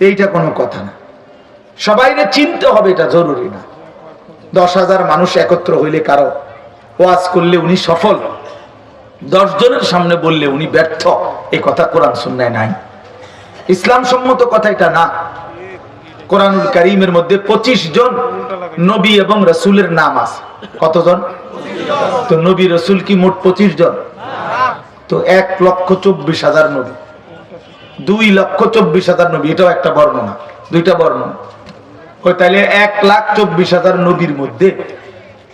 এইটা কোনো কথা না। সবাইরে চিনতে হবে এটা জরুরি না। দশ হাজার মানুষ একত্র হইলে কারও ওয়াজ করলে উনি সফল। দশ জনের সামনে বললে উনি ব্যর্থ। এই কথা কোরআন শুননায় নাই। ইসলাম সম্মত কথা এটা না। কোরআনুল করিমের মধ্যে পঁচিশ জন নবী এবং রসুলের নাম আছে। কতজন? তো নবী রসুল কি মোট পঁচিশ জন? তো এক লক্ষ চব্বিশ হাজার নবী। দুই লক্ষ চব্বিশ হাজার নবী, এটাও একটা বর্ণনা, দুইটা বর্ণনা। ওই তাহলে এক লাখ চব্বিশ হাজার নবীর মধ্যে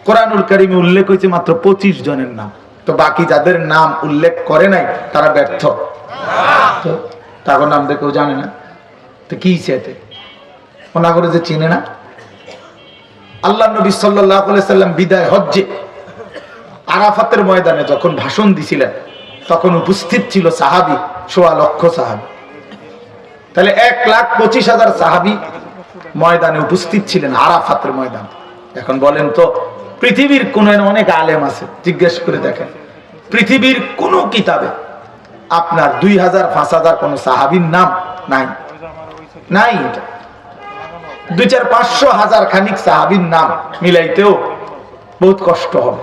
কোরআনুল করিমে উল্লেখ হয়েছে মাত্র পঁচিশ জনের নাম। তো বাকি যাদের নাম উল্লেখ করে নাই, তারা ব্যর্থ। তারপর নাম দিয়ে কেউ জানে না। তো কি চেতে ওনা করে যে চিনে না? আল্লাহ নবী সাল্লাহ সাল্লাম বিদায় হজ্জে আরাফাতের ময়দানে যখন ভাষণ দিছিলেন তখন উপস্থিত ছিল সাহাবি, সোয়া লক্ষ সাহাবি। তাহলে এক লাখ পঁচিশ হাজার সাহাবি ময়দানে উপস্থিত ছিলেন, আরাফাতের ময়দান। এখন বলেন তো, পৃথিবীর কোন অনেক আলেম আছে, জিজ্ঞেস করে দেখেন। পৃথিবীর কোন কিতাবে আপনার দুই হাজার, পাঁচ হাজার কোন সাহাবির নাম নাই। নাই দুই চার পাঁচশো হাজার খানিক সাহাবির নাম মিলাইতেও বহুত কষ্ট হবে।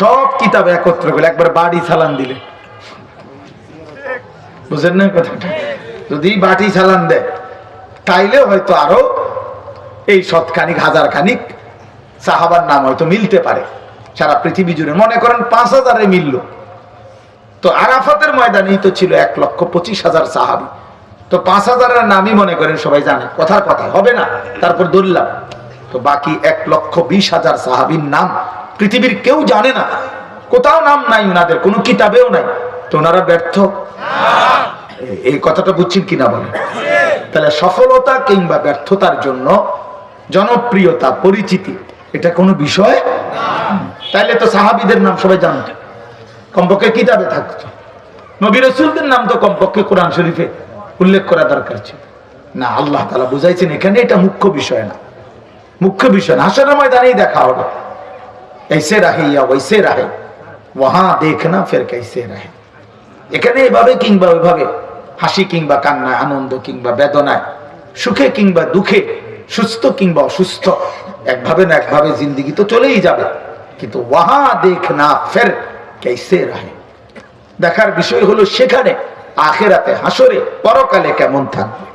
সব কিতাব একত্র করে একবার বাড়ি চালান দিলে। বুঝেন না কথাটা? যদি বাটি চালান দেয় তাইলে হয়তো আরও এই শতখানিক হাজার খানিক সাহাবার নাম হয়তো মিলতে পারে। সারা পৃথিবী জুড়ে। মনে করেন পাঁচ হাজারে মিলল। তো আরাফাতের ময়দানেই তো ছিল এক লক্ষ পঁচিশ হাজার সাহাবি। তো পাঁচ হাজারের নামই মনে করেন সবাই জানে। কথার কথা, হবে না। তারপর ধরলাম। তো বাকি এক লক্ষ বিশ হাজার সাহাবির নাম পৃথিবীর কেউ জানে না। কোথাও নাম নাই ওনাদের কোনো কিতাবেও নাই। তো ওনারা ব্যর্থ। এই কথাটা বুঝছেন কিনা বলেন? তাহলে সফলতা কিংবা ব্যর্থতার জন্য জনপ্রিয়তা, পরিচিতি, এটা কোনো বিষয় তাইলে তো সাহাবিদের নাম সবাই জানত। কমপক্ষে কিতাবে থাকতো। নবী রসুলদের নাম তো কমপক্ষে কোরআন শরীফে উল্লেখ করা দরকার ছিল। না, আল্লাহ তালা বুঝাইছেন এখানে এটা মুখ্য বিষয় না। মুখ্য বিষয় না। হাসার ময়দানেই দেখা হবে। ऐसे रहे या वैसे रहे वहां देखना फिर कैसे रहे এখানে এভাবে কিংবা ওইভাবে হাসি কিংবা কান্নায় আনন্দ কিংবা বেদনায় সুখে কিংবা দুঃখে সুস্থ কিংবা অসুস্থ একভাবে না একভাবে জিন্দিগি তো চলেই যাবে কিন্তু ওয়াহা দেখ না ফের কেসে রাহে দেখার বিষয় হলো সেখানে আখেরাতে হাসরে পরকালে কেমন থাকবে